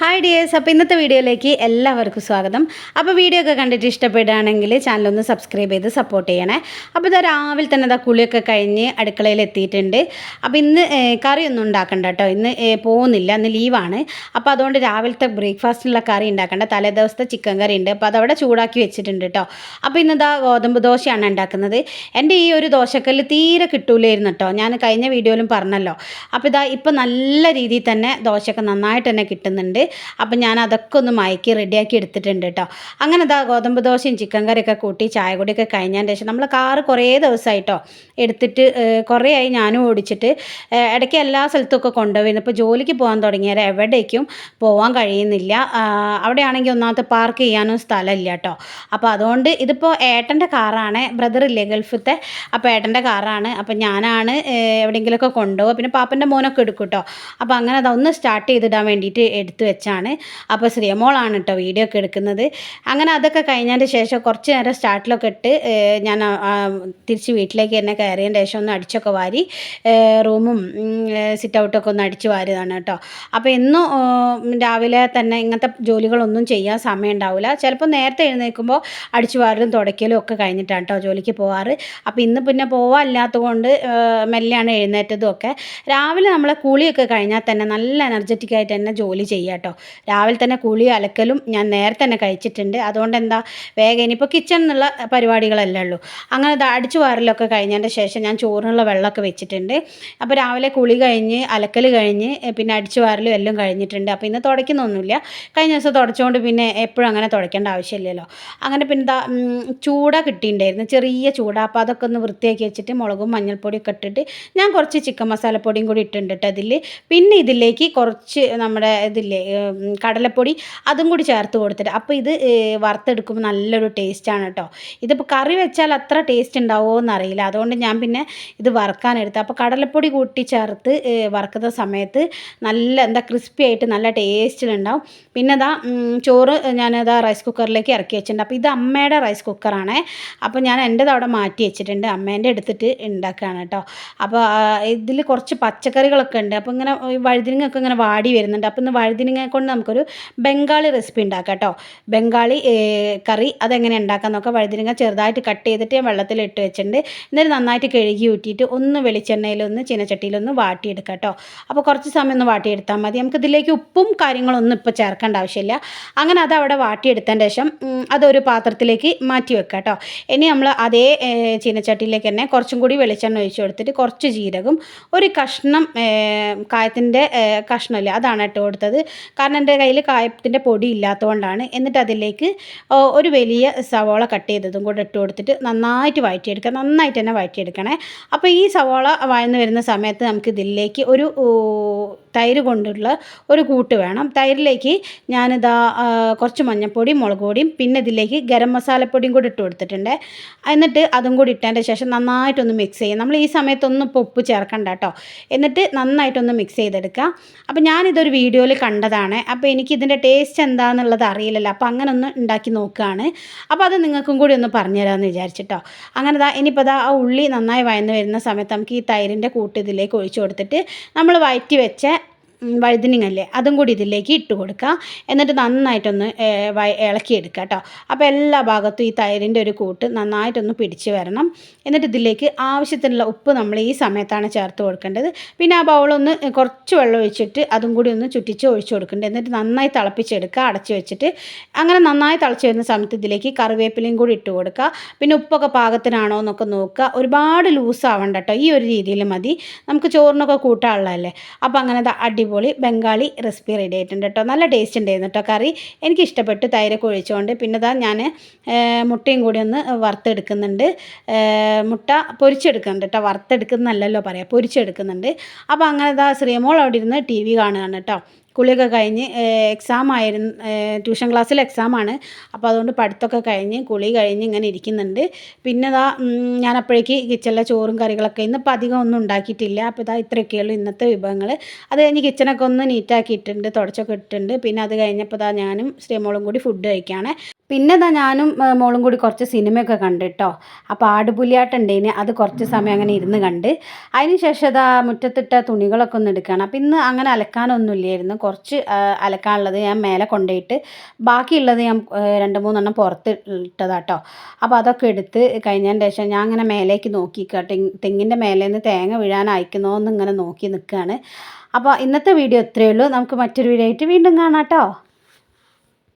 Hi dears അപ്പോൾ ഇന്നത്തെ വീഡിയോയിലേക്ക് എല്ലാവർക്കും സ്വാഗതം. അപ്പോൾ വീഡിയോ ഒക്കെ കണ്ടിട്ട് ഇഷ്ടപ്പെടുകയാണെങ്കിൽ ചാനലൊന്ന് സബ്സ്ക്രൈബ് ചെയ്ത് സപ്പോർട്ട് ചെയ്യണേ. അപ്പോൾ ഇതാ രാവിലെ തന്നെ ഇതാ കുളിയൊക്കെ കഴിഞ്ഞ് അടുക്കളയിൽ എത്തിയിട്ടുണ്ട്. അപ്പോൾ ഇന്ന് കറിയൊന്നും ഉണ്ടാക്കണ്ട കേട്ടോ. ഇന്ന് പോകുന്നില്ല. ഇന്ന് ലീവാണ് അപ്പോൾ അതുകൊണ്ട് രാവിലത്തെ ബ്രേക്ക്ഫാസ്റ്റിനുള്ള കറി ഉണ്ടാക്കണ്ട. തലേ ദിവസത്തെ ചിക്കൻ കറി ഉണ്ട്. അപ്പോൾ അതവിടെ ചൂടാക്കി വെച്ചിട്ടുണ്ട് കേട്ടോ. അപ്പോൾ ഇന്നിതാ ഗോതമ്പ് ദോശയാണ് ഉണ്ടാക്കുന്നത്. എന്റെ ഈ ഒരു ദോശക്കല്ല് തീരെ കിട്ടൂലായിരുന്നു കേട്ടോ. ഞാൻ കഴിഞ്ഞ വീഡിയോയിലും പറഞ്ഞല്ലോ. അപ്പോൾ ഇതാ ഇപ്പോൾ നല്ല രീതിയിൽ തന്നെ ദോശയൊക്കെ നന്നായിട്ട് തന്നെ കിട്ടുന്നുണ്ട്. അപ്പം ഞാൻ അതൊക്കെ ഒന്ന് മയക്കി റെഡിയാക്കി എടുത്തിട്ടുണ്ട് കേട്ടോ. അങ്ങനെ അതാ ഗോതമ്പ് ദോശയും ചിക്കൻ കറിയൊക്കെ കൂട്ടി ചായ കൂടിയൊക്കെ കഴിഞ്ഞതിന് ശേഷം നമ്മൾ കാറ് കുറേ ദിവസമായിട്ടോ എടുത്തിട്ട് കുറേ ആയി ഞാനും ഓടിച്ചിട്ട് ഇടയ്ക്ക് എല്ലാ സ്ഥലത്തൊക്കെ കൊണ്ടുപോയിരുന്നു. ഇപ്പോൾ ജോലിക്ക് പോകാൻ തുടങ്ങിയാൽ എവിടേക്കും പോകാൻ കഴിയുന്നില്ല. അവിടെയാണെങ്കിൽ ഒന്നാമത്തെ പാർക്ക് ചെയ്യാനും സ്ഥലമില്ല കേട്ടോ. അപ്പോൾ അതുകൊണ്ട് ഇതിപ്പോൾ ഏട്ടന്റെ കാറാണ് ബ്രദറില്ലേ ഗൾഫത്തെ അപ്പോൾ ഏട്ടന്റെ കാറാണ്. അപ്പോൾ ഞാനാണ് എവിടെയെങ്കിലുമൊക്കെ കൊണ്ടുപോകുക പിന്നെ പാപ്പന്റെ മോനൊക്കെ എടുക്കും കേട്ടോ. അപ്പോൾ അങ്ങനെ അതൊന്ന് സ്റ്റാർട്ട് ചെയ്തിടാൻ വേണ്ടിയിട്ട് എടുത്തു വെച്ചാണ്. അപ്പോൾ ശ്രീമോളാണ് കേട്ടോ വീഡിയോ ഒക്കെ എടുക്കുന്നത്. അങ്ങനെ അതൊക്കെ കഴിഞ്ഞതിന്റെ ശേഷം കുറച്ച് നേരം സ്റ്റാർട്ടിലൊക്കെ ഇട്ട് ഞാൻ തിരിച്ച് വീട്ടിലേക്ക് തന്നെ കയറിയതിന്റെ ശേഷം ഒന്ന് അടിച്ചൊക്കെ വാരി റൂമും സിറ്റ് ഔട്ടൊക്കെ ഒന്ന് അടിച്ച് വാരിയതാണ് കേട്ടോ അപ്പോൾ എന്നും രാവിലെ തന്നെ ഇങ്ങനത്തെ ജോലികളൊന്നും ചെയ്യാൻ സമയം ഉണ്ടാവില്ല ചിലപ്പോൾ നേരത്തെ എഴുന്നേൽക്കുമ്പോൾ അടിച്ചു വാരലും തുടയ്ക്കലും ഒക്കെ കഴിഞ്ഞിട്ടാണ് കേട്ടോ ജോലിക്ക് പോവാറ്. അപ്പോൾ ഇന്ന് പിന്നെ പോവാല്ലാത്തത് കൊണ്ട് ഏഹ്, മെല്ലെയാണ് എഴുന്നേറ്റതും ഒക്കെ. രാവിലെ നമ്മളെ കുളിയൊക്കെ കഴിഞ്ഞാൽ തന്നെ നല്ല എനർജറ്റിക് ആയിട്ട് തന്നെ ജോലി ചെയ്യാം രാവിലെ തന്നെ കുളി അലക്കലും ഞാൻ നേരത്തെ തന്നെ കഴിച്ചിട്ടുണ്ട്. അതുകൊണ്ട് എന്താ വേഗം ഇനിയിപ്പോൾ കിച്ചൺ എന്നുള്ള പരിപാടികളല്ലേ ഉള്ളൂ. അങ്ങനെ ഇത് അടിച്ചു വാറലൊക്കെ കഴിഞ്ഞതിന്റെ ശേഷം ഞാൻ ചോറിനുള്ള വെള്ളമൊക്കെ വെച്ചിട്ടുണ്ട്. അപ്പോൾ രാവിലെ കുളി കഴിഞ്ഞ് അലക്കൽ കഴിഞ്ഞ് പിന്നെ അടിച്ചു വാറലും എല്ലാം കഴിഞ്ഞിട്ടുണ്ട്. അപ്പോൾ ഇന്ന് തുടയ്ക്കുന്നൊന്നുമില്ല. കഴിഞ്ഞ ദിവസം തുടച്ചുകൊണ്ട് പിന്നെ എപ്പോഴും അങ്ങനെ തുടയ്ക്കേണ്ട ആവശ്യമില്ലല്ലോ. അങ്ങനെ പിന്നെ എന്താ ചൂട കിട്ടിയിട്ടുണ്ടായിരുന്നു. ചെറിയ ചൂട. അപ്പോൾ അതൊക്കെ ഒന്ന് വൃത്തിയാക്കി വെച്ചിട്ട് മുളകും മഞ്ഞൾപ്പൊടിയൊക്കെ ഇട്ടിട്ട് ഞാൻ കുറച്ച് ചിക്കൻ മസാലപ്പൊടിയും കൂടി ഇട്ടിട്ടുണ്ട് കേട്ടോ അതിൽ പിന്നെ ഇതിലേക്ക് കുറച്ച് നമ്മുടെ ഇതില്ലേ കടലപ്പൊടി അതും കൂടി ചേർത്ത് കൊടുത്തിട്ട്. അപ്പോൾ ഇത് വറുത്തെടുക്കുമ്പോൾ നല്ലൊരു ടേസ്റ്റാണ് കേട്ടോ ഇതിപ്പോൾ കറി വെച്ചാൽ അത്ര ടേസ്റ്റ് ഉണ്ടാവുമോ എന്നറിയില്ല അതുകൊണ്ട് ഞാൻ പിന്നെ ഇത് വറുക്കാനെടുത്ത് അപ്പോൾ കടലപ്പൊടി കൂട്ടി ചേർത്ത് വറുക്കുന്ന സമയത്ത് നല്ല എന്താ ക്രിസ്പി ആയിട്ട് നല്ല ടേസ്റ്റിലുണ്ടാവും പിന്നെ ഇതാ ചോറ് ഞാനിതാ റൈസ് കുക്കറിലേക്ക് ഇറക്കി വെച്ചിട്ടുണ്ട്. അപ്പോൾ ഇത് അമ്മയുടെ റൈസ് കുക്കറാണ് അപ്പോൾ ഞാൻ എന്റെത് അവിടെ മാറ്റി വെച്ചിട്ടുണ്ട്. അമ്മേന്റെ എടുത്തിട്ട് ഉണ്ടാക്കുകയാണ് കേട്ടോ അപ്പോൾ ഇതിൽ കുറച്ച് പച്ചക്കറികളൊക്കെ ഉണ്ട്. അപ്പോൾ ഇങ്ങനെ വഴുതിനങ്ങൊക്കെ ഇങ്ങനെ വാടി വരുന്നുണ്ട്. അപ്പോൾ ഇന്ന് വഴുതിനങ്ങ കൊണ്ട് നമുക്കൊരു ബംഗാളി റെസിപ്പി ഉണ്ടാക്കാം കേട്ടോ. ബംഗാളി കറി അതെങ്ങനെ ഉണ്ടാക്കാൻ നോക്കാം വഴുതിനങ്ങ ചെറുതായിട്ട് കട്ട് ചെയ്തിട്ട് ഞാൻ വെള്ളത്തിൽ ഇട്ട് വെച്ചിട്ടുണ്ട്. എന്നിട്ട് നന്നായിട്ട് കഴുകി ഊറ്റിയിട്ട് ഒന്ന് വെളിച്ചെണ്ണയിലൊന്ന് ചീനച്ചട്ടിയിലൊന്ന് വാട്ടിയെടുക്കാം കേട്ടോ. അപ്പോൾ കുറച്ച് സമയം ഒന്ന് വാട്ടിയെടുത്താൽ മതി. നമുക്ക് ഇതിലേക്ക് ഉപ്പും കാര്യങ്ങളൊന്നും ഇപ്പോൾ ചേർക്കേണ്ട ആവശ്യമില്ല. അങ്ങനെ അത് അവിടെ വാട്ടിയെടുത്തതിന് ശേഷം അതൊരു പാത്രത്തിലേക്ക് മാറ്റി വെക്കാം കേട്ടോ. ഇനി നമ്മൾ അതേ ചീനച്ചട്ടിയിലേക്ക് തന്നെ കുറച്ചും കൂടി വെളിച്ചെണ്ണ ഒഴിച്ച് കൊടുത്തിട്ട് കുറച്ച് ജീരകം ഒരു കഷ്ണം കായത്തിന്റെ കഷ്ണമില്ല അതാണ് ഇട്ട് കൊടുത്തത്. കാരണം എന്റെ കയ്യിൽ കായത്തിന്റെ പൊടി ഇല്ലാത്തതുകൊണ്ടാണ് എന്നിട്ട് അതിലേക്ക് ഒരു വലിയ സവോള കട്ട് ചെയ്തതും കൂടെ ഇട്ട് കൊടുത്തിട്ട് നന്നായിട്ട് വഴറ്റിയെടുക്കുക. നന്നായിട്ട് തന്നെ വഴറ്റിയെടുക്കണേ. അപ്പോൾ ഈ സവോള വഴന്ന് വരുന്ന സമയത്ത് നമുക്ക് ഇതിലേക്ക് ഒരു തൈര് കൊണ്ടുള്ള ഒരു കൂട്ട് വേണം. തൈരിലേക്ക് ഞാനിതാ കുറച്ച് മഞ്ഞൾപ്പൊടിയും മുളക് പൊടിയും പിന്നെ ഇതിലേക്ക് ഗരം മസാലപ്പൊടിയും കൂടി ഇട്ട് കൊടുത്തിട്ടുണ്ട്. എന്നിട്ട് അതും കൂടി ഇട്ടതിന്റെ ശേഷം നന്നായിട്ടൊന്ന് മിക്സ് ചെയ്യും. നമ്മൾ ഈ സമയത്തൊന്നും ഇപ്പോൾ ഉപ്പ് ചേർക്കണ്ട കേട്ടോ എന്നിട്ട് നന്നായിട്ടൊന്ന് മിക്സ് ചെയ്തെടുക്കുക. അപ്പോൾ ഞാനിതൊരു വീഡിയോയിൽ കണ്ടതാണ്. അപ്പോൾ എനിക്ക് ഇതിന്റെ ടേസ്റ്റ് എന്താണെന്നുള്ളത് അറിയില്ലല്ലോ. അപ്പോൾ അങ്ങനെ ഒന്ന് ഉണ്ടാക്കി നോക്കുകയാണ്. അപ്പോൾ അത് നിങ്ങൾക്കും കൂടി ഒന്ന് പറഞ്ഞു പറഞ്ഞുതരാമെന്ന് വിചാരിച്ചിട്ടോ. അങ്ങനെ ദാ ഇനിയിപ്പോൾ ദാ ആ ഉള്ളി നന്നായി വയന്ന് വരുന്ന സമയത്ത് നമുക്ക് ഈ തൈരിന്റെ കൂട്ട് ഇതിലേക്ക് ഒഴിച്ചു കൊടുത്തിട്ട് നമ്മൾ വയറ്റി വെച്ച ഉം, വഴുതനങ്ങല്ലേ അതും കൂടി ഇതിലേക്ക് ഇട്ട് കൊടുക്കുക എന്നിട്ട് നന്നായിട്ടൊന്ന് ഇളക്കിയെടുക്കുക കേട്ടോ. അപ്പോൾ എല്ലാ ഭാഗത്തും ഈ തൈരിന്റെ ഒരു കൂട്ട് നന്നായിട്ടൊന്ന് പിടിച്ച് വരണം. എന്നിട്ട് ഇതിലേക്ക് ആവശ്യത്തിനുള്ള ഉപ്പ് നമ്മൾ ഈ സമയത്താണ് ചേർത്ത് കൊടുക്കേണ്ടത്. പിന്നെ ആ ബൗളൊന്ന് കുറച്ച് വെള്ളം ഒഴിച്ചിട്ട് അതും കൂടി ഒന്ന് ചുറ്റിച്ച് ഒഴിച്ചു കൊടുക്കേണ്ടത്. എന്നിട്ട് നന്നായി തിളപ്പിച്ചെടുക്കുക അടച്ച് വെച്ചിട്ട്. അങ്ങനെ നന്നായി തിളച്ച് വരുന്ന സമയത്ത് ഇതിലേക്ക് കറിവേപ്പിലയും കൂടി ഇട്ട് കൊടുക്കുക. പിന്നെ ഉപ്പൊക്കെ പാകത്തിനാണോ എന്നൊക്കെ നോക്കുക. ഒരുപാട് ലൂസ് ആവണ്ട കേട്ടോ. ഈ ഒരു രീതിയിൽ മതി. നമുക്ക് ചോറിനൊക്കെ കൂട്ടാനുള്ളതല്ലേ. അപ്പോൾ അങ്ങനെ ദാ അടിപൊളി ബംഗാളി റെസിപ്പി റെഡി ആയിട്ടുണ്ട് കേട്ടോ. നല്ല ടേസ്റ്റ് ഉണ്ടായിരുന്നു കേട്ടോ കറി. എനിക്ക് ഇഷ്ടപ്പെട്ടു തൈരൊക്കെ ഒഴിച്ചുകൊണ്ട് പിന്നെ ദാ ഞാൻ മുട്ടയും കൂടി ഒന്ന് വറുത്തെടുക്കുന്നുണ്ട്. മുട്ട പൊരിച്ചെടുക്കുന്നുണ്ട് കേട്ടോ. വറുത്തെടുക്കുന്നല്ലോ പറയാം പൊരിച്ചെടുക്കുന്നുണ്ട്. അപ്പോൾ അങ്ങനെ ദാ ശ്രീമോൾ അവിടെ ഇരുന്ന് ടി വി കാണുകയാണ് കേട്ടോ. കുളിയൊക്കെ കഴിഞ്ഞ് എക്സാം ആയിരുന്നു ട്യൂഷൻ ക്ലാസ്സിൽ എക്സാമാണ് അപ്പോൾ അതുകൊണ്ട് പഠിത്തമൊക്കെ കഴിഞ്ഞ് കുളി കഴിഞ്ഞ് ഇങ്ങനെ ഇരിക്കുന്നുണ്ട്. പിന്നെ ഇതാ ഞാൻ അപ്പോഴേക്ക് കിച്ചണിലെ ചോറും കറികളൊക്കെ ഇന്നിപ്പോൾ അധികം ഒന്നും ഉണ്ടാക്കിയിട്ടില്ല. അപ്പോൾ ഇതാ ഇത്രയൊക്കെയുള്ളൂ ഇന്നത്തെ വിഭവങ്ങൾ അത് കഴിഞ്ഞ് കിച്ചണൊക്കെ ഒന്ന് നീറ്റാക്കിയിട്ടുണ്ട് തുടച്ചൊക്കെ ഇട്ടിട്ടുണ്ട്. പിന്നെ അത് കഴിഞ്ഞപ്പോൾ ഇതാ ഞാനും ശ്രീമോളും കൂടി ഫുഡ് കഴിക്കുകയാണ് പിന്നെ ഇതാ ഞാനും മോളും കൂടി കുറച്ച് സിനിമയൊക്കെ കണ്ട് കേട്ടോ അപ്പോൾ ആടുപുലിയാട്ടുണ്ടേന് അത് കുറച്ച് സമയം അങ്ങനെ ഇരുന്ന് കണ്ട്. അതിന് ശേഷം ഇതാ മുറ്റത്തിട്ട തുണികളൊക്കെ ഒന്ന് എടുക്കണം. അപ്പം ഇന്ന് അങ്ങനെ അലക്കാനൊന്നും ഇല്ലായിരുന്നു കുറച്ച് അലക്കാനുള്ളത് ഞാൻ മേലെ കൊണ്ടുപോയിട്ട് ബാക്കിയുള്ളത് ഞാൻ രണ്ട് മൂന്നെണ്ണം പുറത്ത് ഇട്ടതാട്ടോ. അപ്പോൾ അതൊക്കെ എടുത്ത് കഴിഞ്ഞതിന് ശേഷം ഞാൻ അങ്ങനെ മേലേക്ക് നോക്കി തെങ്ങ് തെങ്ങിന്റെ മേലെ നിന്ന് തേങ്ങ വീഴാനായിക്കുന്നോ എന്ന് ഇങ്ങനെ നോക്കി നിൽക്കുകയാണ് അപ്പോൾ ഇന്നത്തെ വീഡിയോ ഇത്രയേ ഉള്ളൂ. നമുക്ക് മറ്റൊരു വീഡിയോ ആയിട്ട് വീണ്ടും കാണാം കേട്ടോ